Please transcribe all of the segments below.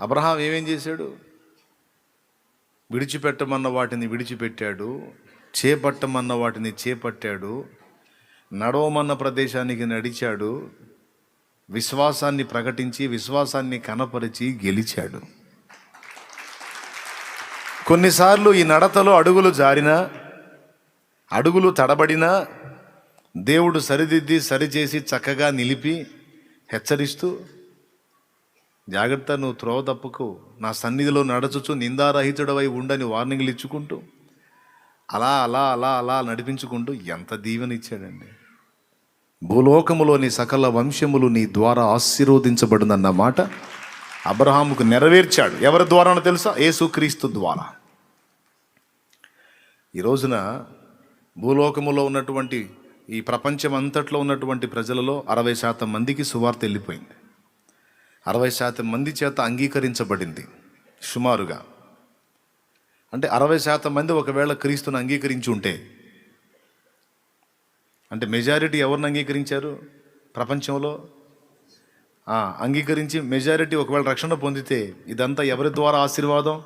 Abraham ఏమేం చేశాడు? విడిచిపెట్టమన్న వాటిని విడిచిపెట్టాడు చేపట్టమన్న వాటిని చేపట్టాడు నడవమన్న ప్రదేశానికి నడిచాడు విశ్వాసాన్ని ప్రకటించి విశ్వాసాన్ని కనపరిచి గెలిచాడు. కొన్నిసార్లు ఈ నడతలో అడుగులు జారినా అడుగులు తడబడినా దేవుడు సరిదిద్ది సరిచేసి చక్కగా నిలిపి హెచ్చరిస్తూ జాగ్రత్త నువ్వు త్రోవ తప్పుకు. నా సన్నిధిలో నడచుచు నిందారహితుడవై ఉండని వార్నింగ్లు ఇచ్చుకుంటూ అలా అలా అలా అలా నడిపించుకుంటూ ఎంత దీవెన ఇచ్చాడండి భూలోకములోని సకల వంశములు నీ ద్వారా ఆశీర్వదించబడిందన్న మాట అబ్రహాముకు నెరవేర్చాడు. ఎవరి ద్వారానో తెలుసా? యేసుక్రీస్తు ద్వారా. ఈ రోజున భూలోకములో ఉన్నటువంటి ఈ ప్రపంచం అంతట్లో ఉన్నటువంటి ప్రజలలో అరవై శాతం మందికి సువార్త వెళ్ళిపోయింది. అరవై శాతం మంది చేత అంగీకరించబడింది. సుమారుగా. అంటే అరవై శాతం మంది ఒకవేళ క్రీస్తుని అంగీకరించి ఉంటే అంటే మెజారిటీ ఎవరిని అంగీకరించారు? ప్రపంచంలో? అంగీకరించి మెజారిటీ ఒకవేళ రక్షణ పొందితే ఇదంతా ఎవరి ద్వారా ఆశీర్వాదం?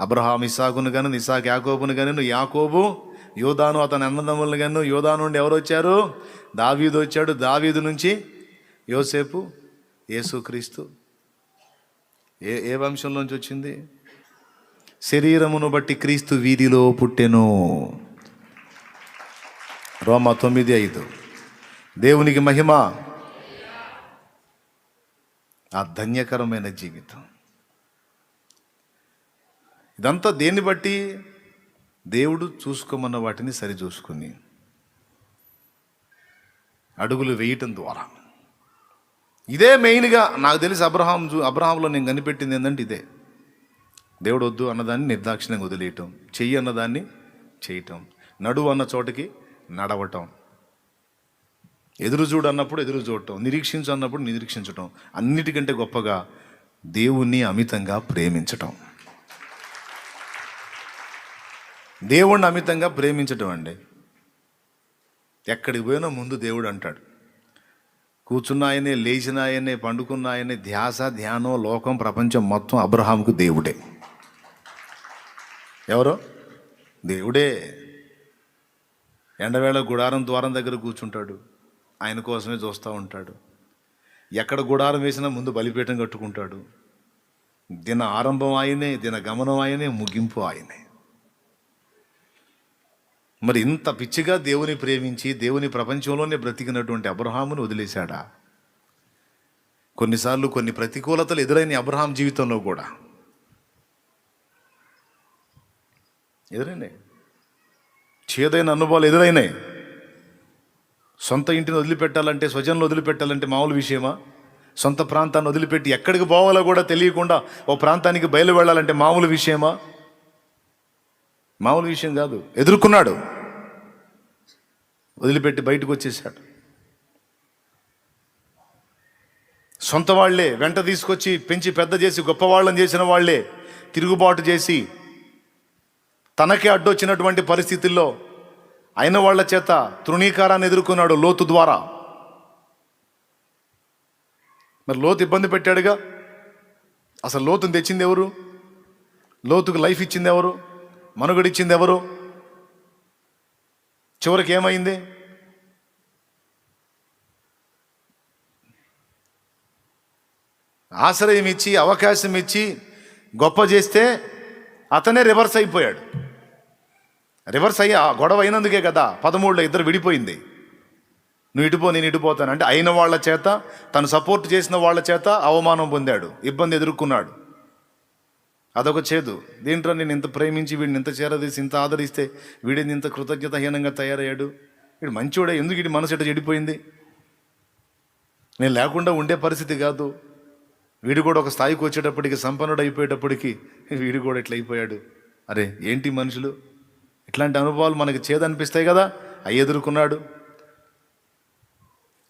అబ్రహాం ఇసాకును గాను ఇసాక్ యాకోబును గాను యాకోబు యోధాను అతని అన్నదమ్ములను గాను యోధా నుండి ఎవరు వచ్చారు? దావీదు వచ్చాడు. దావీదు నుంచి యోసేపు యేసుక్రీస్తు. ఏ ఏ వంశంలోంచి వచ్చింది? శరీరమును బట్టి క్రీస్తు వీధిలో పుట్టెను. రోమ తొమ్మిది ఐదు. దేవునికి మహిమ. ఆ ధన్యకరమైన జీవితం. ఇదంతా దేన్ని బట్టి? దేవుడు చూసుకోమన్న వాటిని సరిచూసుకుని. అడుగులు వేయటం ద్వారా. ఇదే మెయిన్గా నాకు తెలిసి అబ్రహాం చూ అబ్రహాంలో నేను కనిపెట్టింది ఏంటంటే ఇదే. దేవుడు వద్దు అన్నదాన్ని నిర్దాక్షిణ్యంగా వదిలేయటం చెయ్యి అన్నదాన్ని చేయటం నడువు అన్న చోటకి నడవటం. ఎదురు చూడు అన్నప్పుడు ఎదురు చూడటం నిరీక్షించు అన్నప్పుడు నిరీక్షించటం అన్నిటికంటే గొప్పగా దేవుణ్ణి అమితంగా ప్రేమించటం. దేవుణ్ణి అమితంగా ప్రేమించటం అండి. ఎక్కడికి పోయినా ముందు దేవుడు అంటాడు కూర్చున్న ఆయనే లేచిన ఆయనే ధ్యాస ధ్యానం లోకం ప్రపంచం మొత్తం అబ్రహాంకు దేవుడే. ఎవరు? దేవుడే. ఎండవేళ గుడారం ద్వారం దగ్గర కూర్చుంటాడు. ఆయన కోసమే చూస్తూ ఉంటాడు. ఎక్కడ గుడారం వేసినా ముందు బలిపీఠం కట్టుకుంటాడు. దిన ఆరంభం ఆయనే దిన గమనం ఆయనే ముగింపు ఆయనే. మరి ఇంత పిచ్చిగా దేవుని ప్రేమించి దేవుని ప్రపంచంలోనే బ్రతికినటువంటి అబ్రహామును వదిలేశాడా? కొన్నిసార్లు కొన్ని ప్రతికూలతలు ఎదురైన అబ్రహాం జీవితంలో కూడా. ఎదురైనాయి. చేదైన అనుభవాలు ఎదురైనాయి. సొంత ఇంటిని వదిలిపెట్టాలంటే స్వజన్లు వదిలిపెట్టాలంటే మామూలు విషయమా? సొంత ప్రాంతాన్ని వదిలిపెట్టి ఎక్కడికి పోవాలో కూడా తెలియకుండా ఓ ప్రాంతానికి బయలు వెళ్ళాలంటే మామూలు విషయమా? మామూలు విషయం కాదు. ఎదుర్కొన్నాడు. వదిలిపెట్టి బయటకు వచ్చేసాడు సొంత వాళ్ళే వెంట తీసుకొచ్చి పెంచి పెద్ద చేసి గొప్పవాళ్ళని చేసిన వాళ్ళే తిరుగుబాటు చేసి తనకే అడ్డొచ్చినటువంటి పరిస్థితుల్లో అయిన వాళ్ళ చేత తృణీకారాన్ని ఎదుర్కొన్నాడు లోతు ద్వారా. మరి లోతు ఇబ్బంది పెట్టాడుగా? అసలు లోతుని తెచ్చింది ఎవరు? లోతుకు లైఫ్ ఇచ్చింది ఎవరు? మనుగడిచ్చింది ఎవరు చివరికి ఏమైంది ఆశ్రయం ఇచ్చి అవకాశం ఇచ్చి గొప్ప చేస్తే అతనే రివర్స్ అయిపోయాడు. రివర్స్ అయ్యి గొడవ అయినందుకే కదా పదమూడులో ఇద్దరు విడిపోయింది. నువ్వు ఇటుపో నేను ఇటుపోతాను అంటే అయిన వాళ్ళ చేత తను సపోర్ట్ చేసిన వాళ్ళ చేత అవమానం పొందాడు. ఇబ్బంది ఎదుర్కొన్నాడు. అదొక చేదు. దీంట్లో నేను ఇంత ప్రేమించి వీడిని ఇంత చేరదీసి ఇంత ఆదరిస్తే వీడిని ఇంత కృతజ్ఞతహీనంగా తయారయ్యాడు? వీడు మంచివాడే ఎందుకు వీడి మనసు ఇట చెడిపోయింది? నేను లేకుండా ఉండే పరిస్థితి కాదు. వీడు కూడా ఒక స్థాయికి వచ్చేటప్పటికి సంపన్నుడు అయిపోయేటప్పటికి వీడు కూడా ఇట్లా అయిపోయాడు. అరే ఏంటి మనుషులు? ఇట్లాంటి అనుభవాలు మనకి చేదనిపిస్తాయి కదా? అవి ఎదుర్కొన్నాడు.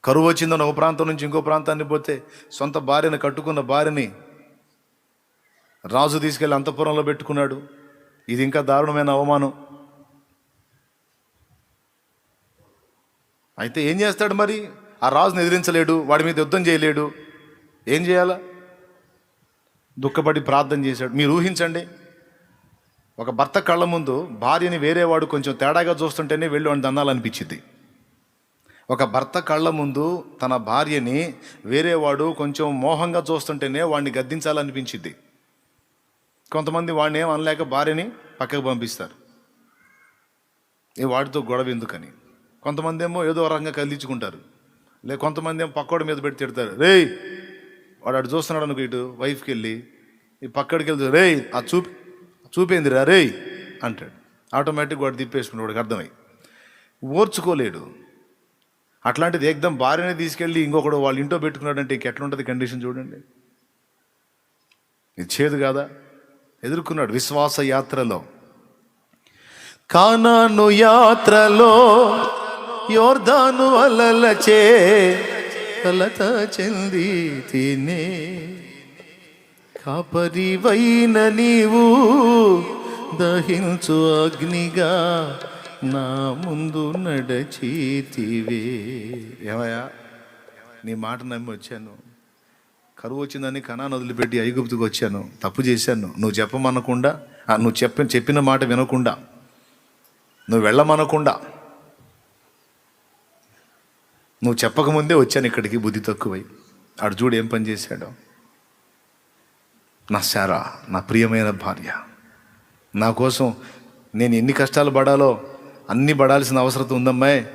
కరువు వచ్చిందని ఒక ప్రాంతం నుంచి ఇంకో ప్రాంతానికి పోతే సొంత భార్యను కట్టుకున్న భార్యని రాజు తీసుకెళ్ళి అంతఃపురంలో పెట్టుకున్నాడు. ఇది ఇంకా దారుణమైన అవమానం. అయితే ఏం చేస్తాడు మరి? ఆ రాజుని ఎదిరించలేడు వాడి మీద యుద్ధం చేయలేడు. ఏం చేయాలా? దుఃఖపడి ప్రార్థన చేశాడు. మీరు ఊహించండి ఒక భర్త కళ్ళ ముందు భార్యని వేరేవాడు కొంచెం తేడాగా చూస్తుంటేనే వెళ్ళి వాడిని దన్నాలనిపించింది. ఒక భర్త కళ్ళ ముందు తన భార్యని వేరేవాడు కొంచెం మోహంగా చూస్తుంటేనే వాడిని గద్దించాలనిపించింది. కొంతమంది వాడిని ఏం అనలేక భార్యని పక్కకు పంపిస్తారు. ఏ వాడితో గొడవ ఎందుకని? కొంతమంది ఏమో ఏదో ఒక రకంగా కదిలించుకుంటారు. లే కొంతమంది ఏమో పక్కోడి మీద పెట్టి తిడతారు. రేయ్ వాడు అటు చూస్తున్నాడు అనుకో ఇటు వైఫ్కి వెళ్ళి ఈ పక్కడికి వెళ్తే రేయ్ ఆ చూపి చూపేందిరా రేయ్ అంటాడు. ఆటోమేటిక్ వాడు తిప్పేసుకుని వాడికి అర్థమై. ఓర్చుకోలేడు. అట్లాంటిది ఏకదం భార్యని తీసుకెళ్ళి ఇంకొకడు వాళ్ళ ఇంట్లో పెట్టుకున్నాడంటే ఇంకెట్లుంటుంది కండిషన్ చూడండి. ఇది చేదు కాదా? ఎదుర్కొన్నాడు విశ్వాస యాత్రలో కానాను యాత్రలో యోర్ధాను అలలచే కలత చెంది తినే. కాపరివైన నీవు దహించు అగ్నిగా నా ముందు నడచీతివే. ఏమయ్యా? నీ మాట నమ్మి వచ్చాను. కరువు వచ్చిందని కణాన్ని వదిలిపెట్టి ఐగుప్తుకు వచ్చాను. తప్పు చేశాను. నువ్వు చెప్పమనకుండా నువ్వు చెప్ప చెప్పిన మాట వినకుండా. నువ్వు వెళ్ళమనకుండా. నువ్వు చెప్పకముందే వచ్చాను ఇక్కడికి బుద్ధి తక్కువై. ఆడు చూడు ఏం పని చేశాడో. నా శారా నా ప్రియమైన భార్య నా కోసం నేను ఎన్ని కష్టాలు పడాలో అన్ని పడాల్సిన అవసరం ఉందమ్మాయి.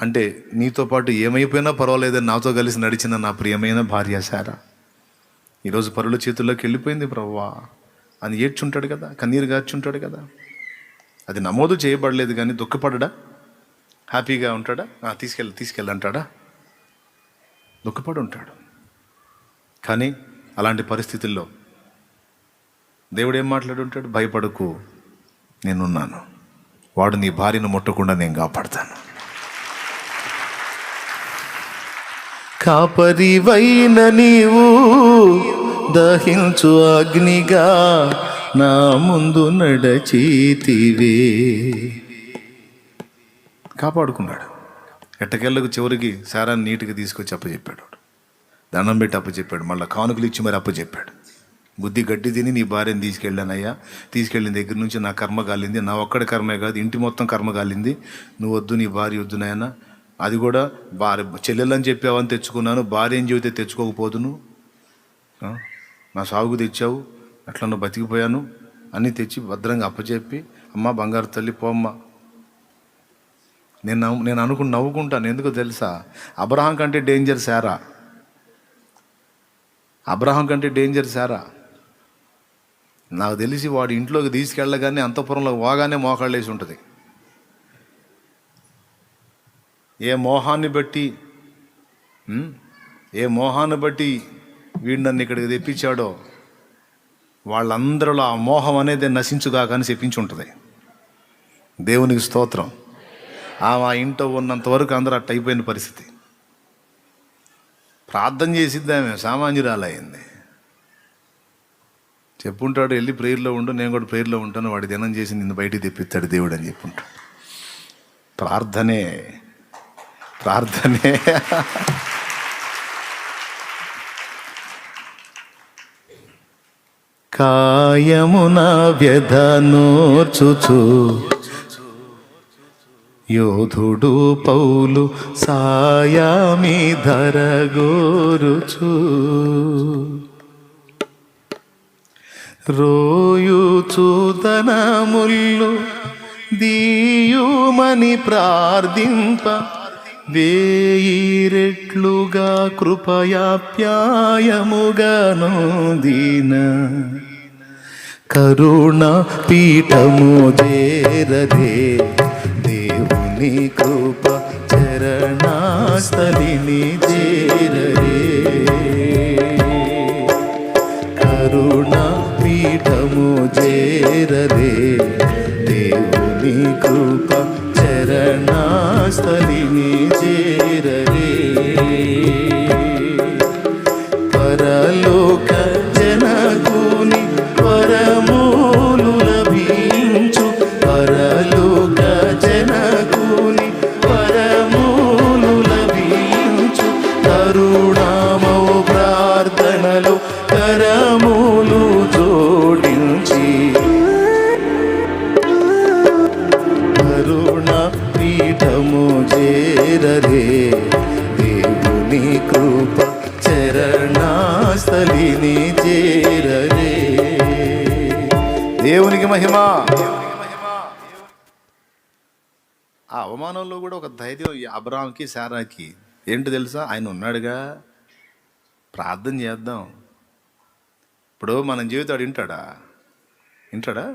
అంటే నీతో పాటు ఏమైపోయినా పర్వాలేదని నాతో కలిసి నడిచిన నా ప్రియమైన భార్య సారా ఈరోజు పరుల చేతుల్లోకి వెళ్ళిపోయింది ప్రవ్వా. అని ఏడ్చుంటాడు కదా కన్నీరు గార్చుంటాడు కదా. అది నమోదు చేయబడలేదు కానీ దుఃఖపడడా? హ్యాపీగా ఉంటాడా? తీసుకెళ్ళి తీసుకెళ్ళంటాడా దుఃఖపడి ఉంటాడు కానీ అలాంటి పరిస్థితుల్లో దేవుడు ఏం మాట్లాడుంటాడు? భయపడకు నేనున్నాను. వాడు నీ భార్యను ముట్టకుండా నేను కాపాడతాను. కాపరివైన నీవు దహించు అగ్నిగా నా ముందు నడచీతివే. కాపాడుకున్నాడు. ఎట్టకెళ్ళకు చివరికి సారాన్ని నీట్గా తీసుకొచ్చి అప్పచెప్పాడు దండం పెట్టి అప్పచెప్పాడు. మళ్ళీ కానుకలు ఇచ్చి మరి అప్పచెప్పాడు. బుద్ధి గడ్డి తిని నీ భార్యను తీసుకెళ్ళానయ్యా. తీసుకెళ్ళిన దగ్గర నుంచి నా కర్మ కాలింది. నా ఒక్కడి కర్మే కాదు ఇంటి మొత్తం కర్మ కాలింది. నువ్వు వద్దు నీ భార్య వద్దు నాయనా. అది కూడా భార్య చెల్లెలని చెప్పావని తెచ్చుకున్నాను భార్య ఏం చెబితే తెచ్చుకోకపోదును. నా సాగుకు తెచ్చావు అట్లా నువ్వు బతికిపోయాను. అన్నీ తెచ్చి భద్రంగా అప్పచెప్పి అమ్మ బంగారు తల్లి పోమ్మ. నేను నవ్వు- నేను అనుకుని నవ్వుకుంటాను ఎందుకు తెలుసా? అబ్రహాం కంటే డేంజర్ సారా అబ్రహాం కంటే డేంజర్ సారా నాకు తెలిసి వాడి ఇంట్లోకి తీసుకెళ్ళగానే అంతఃపురంలో పోగానే మోకాళ్ళేసి ఉంటుంది. ఏ మోహాన్ని బట్టి ఏ మోహాన్ని బట్టి వీడు నన్ను ఇక్కడికి తెప్పించాడో వాళ్ళందరిలో ఆ మోహం అనేది నశించుగాక అని చెప్పించి ఉంటుంది దేవునికి స్తోత్రం. ఆమె ఆ ఇంట్లో ఉన్నంత వరకు అందరూ అట్ట అయిపోయిన పరిస్థితి. ప్రార్థన చేసిద్ది ఆమె సామాన్యురాలయ్యింది. చెప్పుంటాడు వెళ్ళి ప్రేయర్లో ఉండు నేను కూడా ప్రేయర్లో ఉంటాను వాడి దినం చేసి నిన్ను బయటికి తెప్పిస్తాడు దేవుడు అని చెప్పుంటాడు. ప్రార్థనే ప్రార్థనే. కాయమున వ్యధనోర్చుచు యోధుడు పౌలు సాయామి ధరగోరుచు. రోయుచుదనముల్లు దీయుమని ప్రార్థింప. వేయి రెట్లుగా కృపయాప్యాయముగాను దీన కరుణ పీఠము చేరదే. దేవుని కృప చరణాస్థలిని చేరరే కరుణ పీఠము చేరదే. దేవుని కృప స్థలిని చేరరే పరలోక జనకుని పరమూలు లభించు. పరలోక జనకుని పరమూలు లభించు. తరుణామో ప్రార్థనలు కరములు జోడించి. కరుణ పీఠము చేరరే. దేవుని కృప చరణాస్థలిని చేరరే. దేవునికి మహిమ. ఆ అవమానంలో కూడా ఒక ధైర్యం అబ్రామ్కి శారాకి ఏంటి తెలుసా? ఆయన ఉన్నాడుగా. ప్రార్థన చేద్దాం. ఇప్పుడు మన జీవితాడు వింటాడా? వింటాడా?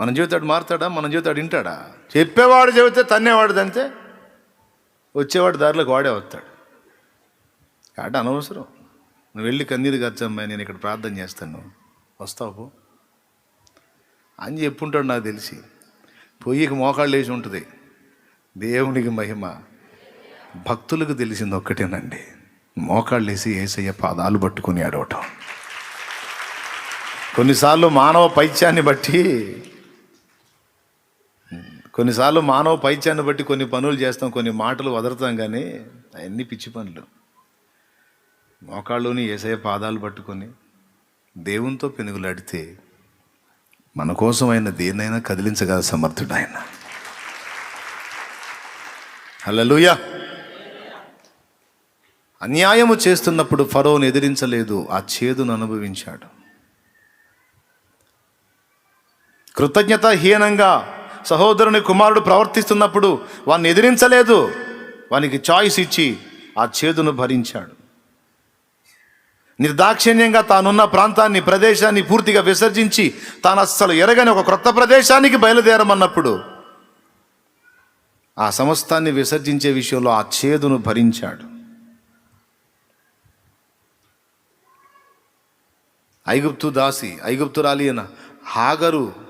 మన జీవితాడు మారుతాడా? మన జీవితాడు వింటాడా చెప్పేవాడు చెబితే తన్నేవాడు తంతే వచ్చేవాడు దారిలోకి వాడే వస్తాడు. కాబట్టి అనవసరం. నువ్వు వెళ్ళి కన్నీరు ఖర్చమ్మాయి నేను ఇక్కడ ప్రార్థన చేస్తాను. వస్తావు అని చెప్పుంటాడు నాకు తెలిసి. పొయ్యికి మోకాళ్ళు వేసి ఉంటుంది. దేవునికి మహిమ. భక్తులకు తెలిసింది ఒక్కటేనండి. మోకాళ్ళు వేసి ఏసయ్య పాదాలు పట్టుకుని అడవటం కొన్నిసార్లు మానవ పైత్యాన్ని బట్టి కొన్నిసార్లు మానవ పైత్యాన్ని బట్టి కొన్ని పనులు చేస్తాం కొన్ని మాటలు వదరుతాం కానీ అవన్నీ పిచ్చి పనులు. మోకాళ్ళుని ఏసయ పాదాలు పట్టుకొని దేవునితో పెనుగులాడితే మన కోసం ఆయన దేన్నైనా కదిలించగల సమర్థుడు ఆయన హల్లెలూయా. అన్యాయము చేస్తున్నప్పుడు ఫరోను ఎదిరించలేదు ఆ చేదును అనుభవించాడు. కృతజ్ఞత హీనంగా సహోదరుని కుమారుడు ప్రవర్తిస్తున్నప్పుడు వాడిని ఎదిరించలేదు. వానికి చాయిస్ ఇచ్చి ఆ చేదును భరించాడు. నిర్దాక్షిణ్యంగా తానున్న ప్రాంతాన్ని ప్రదేశాన్ని పూర్తిగా విసర్జించి తాను అస్సలు ఎరగని ఒక క్రొత్త ప్రదేశానికి బయలుదేరమన్నప్పుడు ఆ సమస్తాన్ని విసర్జించే విషయంలో ఆ చేదును భరించాడు. ఐగుప్తు దాసి ఐగుప్తురాలి అయిన హాగరు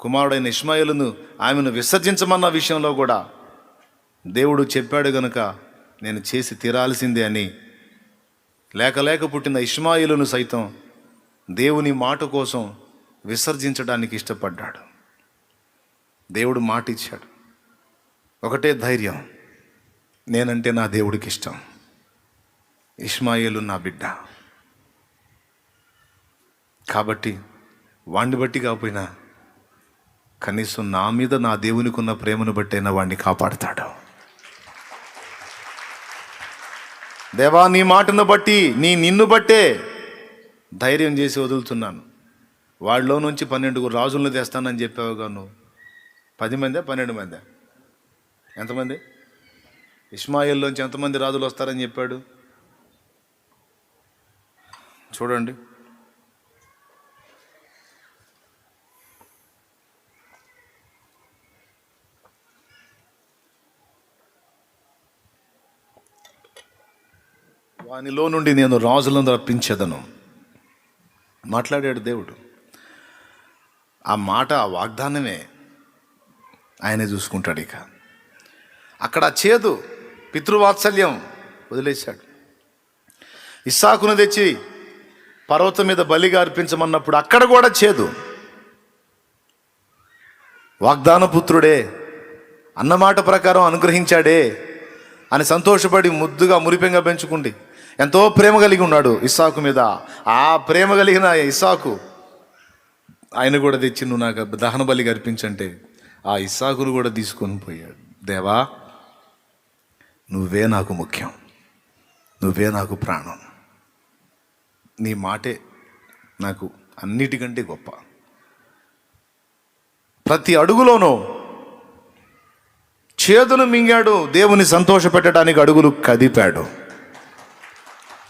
కుమారుడైన ఇష్మాయిలును ఆమెను విసర్జించమన్న విషయంలో కూడా దేవుడు చెప్పాడు గనుక నేను చేసి తీరాల్సిందే అని. లేక లేక పుట్టిన ఇష్మాయిలును సైతం దేవుని మాట కోసం విసర్జించడానికి ఇష్టపడ్డాడు. దేవుడు మాట ఇచ్చాడు ఒకటే ధైర్యం నేనంటే నా దేవుడికి ఇష్టం ఇష్మాయిలు నా బిడ్డ. కాబట్టి వాణ్ణి బట్టి కాకపోయినా కనీసం నా మీద నా దేవునికి ఉన్న ప్రేమను బట్టైనా వాణ్ణి కాపాడతాడు. దేవా నీ మాటను బట్టి నీ నిన్ను బట్టే ధైర్యం చేసి వదులుతున్నాను. వాళ్ళలో నుంచి పన్నెండుగురు రాజులను తెస్తానని చెప్పావుగా నువ్వు. పది మందే పన్నెండు మందే? ఎంతమంది? ఇస్మాయిల్లోంచి ఎంతమంది రాజులు వస్తారని చెప్పాడు? చూడండి. వానిలో నుండి నేను రాజులను రప్పించేదను. మాట్లాడాడు దేవుడు. ఆ మాట ఆ వాగ్దానమే ఆయనే చూసుకుంటాడు ఇక. అక్కడ చేదు పితృవాత్సల్యం వదిలేశాడు. ఇస్సాకును తెచ్చి పర్వతం మీద బలిగా అర్పించమన్నప్పుడు అక్కడ కూడా చేదు. వాగ్దాన పుత్రుడే అన్నమాట ప్రకారం అనుగ్రహించాడే అని సంతోషపడి ముద్దుగా మురిపెంగా పెంచుకుండి ఎంతో ప్రేమ కలిగి ఉన్నాడు ఇస్సాకు మీద. ఆ ప్రేమ కలిగిన ఇస్సాకు ఆయన కూడా తెచ్చి నువ్వు నాకు దహన బలి అర్పించంటే ఆ ఇస్సాకును కూడా తీసుకొని పోయాడు. దేవా నువ్వే నాకు ముఖ్యం. నువ్వే నాకు ప్రాణం. నీ మాటే నాకు అన్నిటికంటే గొప్ప. ప్రతి అడుగులోనూ చేదును మింగాడు దేవుని సంతోషపెట్టడానికి అడుగులు కదిపాడు.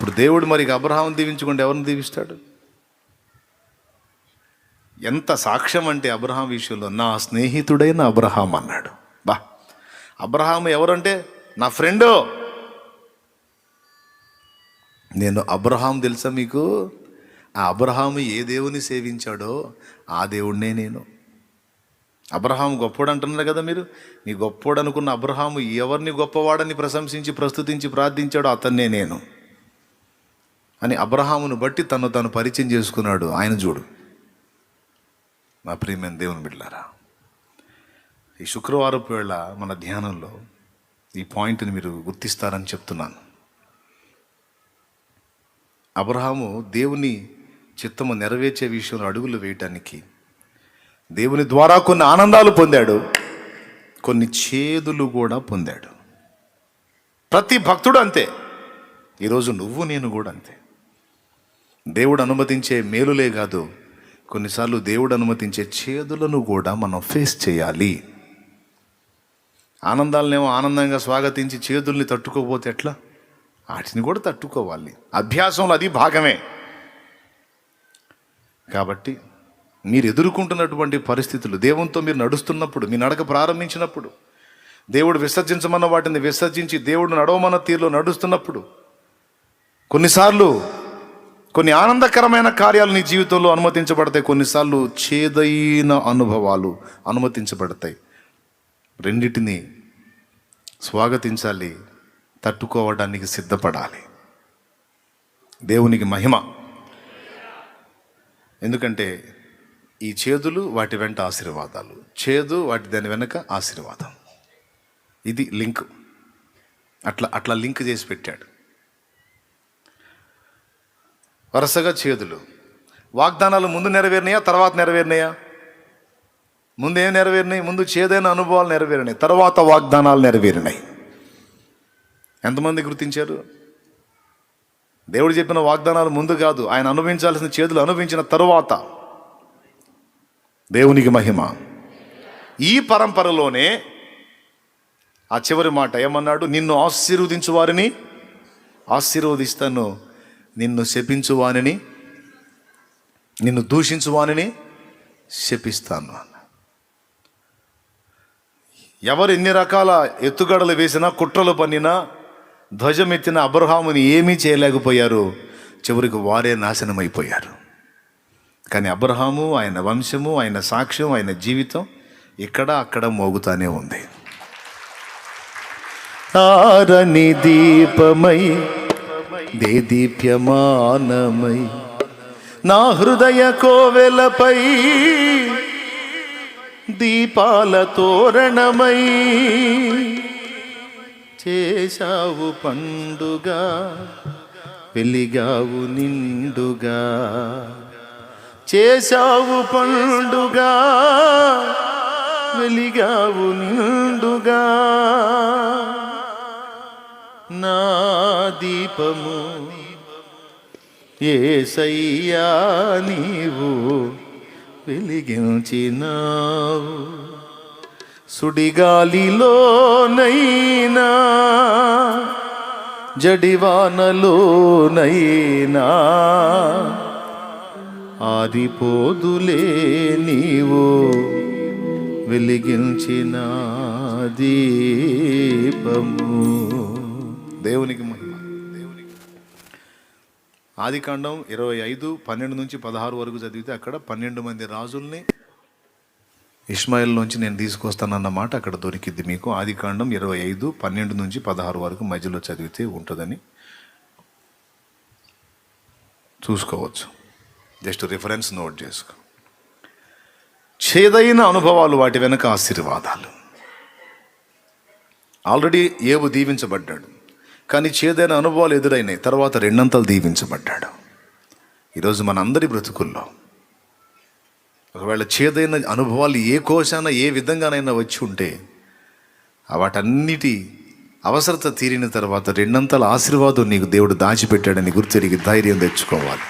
ఇప్పుడు దేవుడు మరి అబ్రహాం దీవించుకుంటే ఎవరిని దీవిస్తాడు? ఎంత సాక్ష్యం అంటే అబ్రహాం విషయంలో నా స్నేహితుడైన అబ్రహాం అన్నాడు. బా. అబ్రహాం ఎవరంటే? నా ఫ్రెండు. నేను అబ్రహాం తెలుసా మీకు? ఆ అబ్రహాము ఏ దేవుని సేవించాడో ఆ దేవుడినే నేను. అబ్రహాం గొప్పోడు అంటున్నారు కదా మీరు? నీ గొప్పోడు అనుకున్న అబ్రహాము ఎవరిని గొప్పవాడని ప్రశంసించి ప్రస్తుతించి ప్రార్థించాడో అతన్నే నేను. అని అబ్రహామును బట్టి తను తను పరిచయం చేసుకున్నాడు. ఆయన చూడు. నా ప్రియమైన దేవుని బిడ్డారా ఈ శుక్రవారపు వేళ మన ధ్యానంలో ఈ పాయింట్ని మీరు గుర్తిస్తారని చెప్తున్నాను. అబ్రహాము దేవుని చిత్తము నెరవేర్చే విషయంలో అడుగులు వేయటానికి దేవుని ద్వారా కొన్ని ఆనందాలు పొందాడు. కొన్ని చేదులు కూడా పొందాడు. ప్రతి భక్తుడు అంతే. ఈరోజు నువ్వు నేను కూడా అంతే. దేవుడు అనుమతించే మేలులే కాదు కొన్నిసార్లు దేవుడు అనుమతించే చేదులను కూడా మనం ఫేస్ చేయాలి. ఆనందాలనేమో ఆనందంగా స్వాగతించి చేతుల్ని తట్టుకోపోతే ఎట్లా? వాటిని కూడా తట్టుకోవాలి. అభ్యాసంలో అది భాగమే. కాబట్టి మీరు ఎదుర్కొంటున్నటువంటి పరిస్థితులు దేవునితో మీరు నడుస్తున్నప్పుడు మీ నడక ప్రారంభించినప్పుడు దేవుడు విసర్జించమన్న వాటిని విసర్జించి దేవుడు నడవమన్న తీరులో నడుస్తున్నప్పుడు కొన్నిసార్లు కొన్ని ఆనందకరమైన కార్యాలు నీ జీవితంలో అనుమతించబడతాయి. కొన్నిసార్లు చేదైన అనుభవాలు అనుమతించబడతాయి. రెండిటిని స్వాగతించాలి తట్టుకోవడానికి సిద్ధపడాలి. దేవునికి మహిమ. ఎందుకంటే ఈ చేదులు వాటి వెంట ఆశీర్వాదాలు. చేదు వాటి దాని వెనక ఆశీర్వాదం. ఇది లింక్. అట్లా అట్లా లింక్ చేసి పెట్టాడు. వరుసగా చేదులు. వాగ్దానాలు ముందు నెరవేరినాయా? తర్వాత నెరవేరినాయా? ముందు ఏం నెరవేరినాయి? ముందు చేదైన అనుభవాలు నెరవేరినాయి. తర్వాత వాగ్దానాలు నెరవేరినాయి. ఎంతమంది గుర్తించారు? దేవుడు చెప్పిన వాగ్దానాలు ముందు కాదు ఆయన అనుభవించాల్సిన చేతులు అనుభవించిన తరువాత. దేవునికి మహిమ. ఈ పరంపరలోనే ఆ చివరి మాట ఏమన్నాడు? నిన్ను ఆశీర్వదించు వారిని ఆశీర్వదిస్తాను. నిన్ను శపించువానిని నిన్ను దూషించువానిని శపిస్తాను ఎవరు ఎన్ని రకాల ఎత్తుగడలు వేసినా కుట్రలు పన్నినా ధ్వజమెత్తిన అబ్రహాముని ఏమీ చేయలేకపోయారు చివరికి వారే నాశనమైపోయారు. కానీ అబ్రహాము ఆయన వంశము ఆయన సాక్ష్యం ఆయన జీవితం ఇక్కడ అక్కడ మోగుతానే ఉంది. తారని దీపమై దేదీప్యమానమై నా హృదయ కోవెలపై దీపాల తోరణమై చేశావు పండుగ వెలిగావు నిండుగా. చేశావు పండుగ వెలిగావు నిండుగా. నా దీపము. ఏసయ్యా నీవు వెలిగించినావు. సుడిగాలిలోనైనా జడివానలోనైనా. ఆదిపోదులే నీవు వెలిగించిన దీపము. దేవునికి మహిమ. దేవునికి ఆది కాండం ఇరవై ఐదు పన్నెండు నుంచి పదహారు వరకు చదివితే అక్కడ పన్నెండు మంది రాజుల్ని ఇస్మాయిల్ నుంచి నేను తీసుకొస్తానన్న మాట అక్కడ దొరికిద్ది మీకు. ఆది కాండం ఇరవై ఐదు పన్నెండు నుంచి పదహారు వరకు మధ్యలో చదివితే ఉంటుందని చూసుకోవచ్చు. జస్ట్ రిఫరెన్స్ నోట్ చేసుకో. చేదైన అనుభవాలు వాటి వెనక ఆశీర్వాదాలు. ఆల్రెడీ ఏవు దీవించబడ్డాడు. కానీ చేదైన అనుభవాలు ఎదురైనాయి. తర్వాత రెండంతలు దీవించబడ్డాడు. ఈరోజు మనందరి బ్రతుకుల్లో ఒకవేళ చేదైన అనుభవాలు ఏ కోశాన ఏ విధంగానైనా వచ్చి ఉంటే వాటన్నిటి అవసరత తీరిన తర్వాత రెండంతల ఆశీర్వాదం నీకు దేవుడు దాచిపెట్టాడని గుర్తెరిగి ధైర్యం తెచ్చుకోవాలి.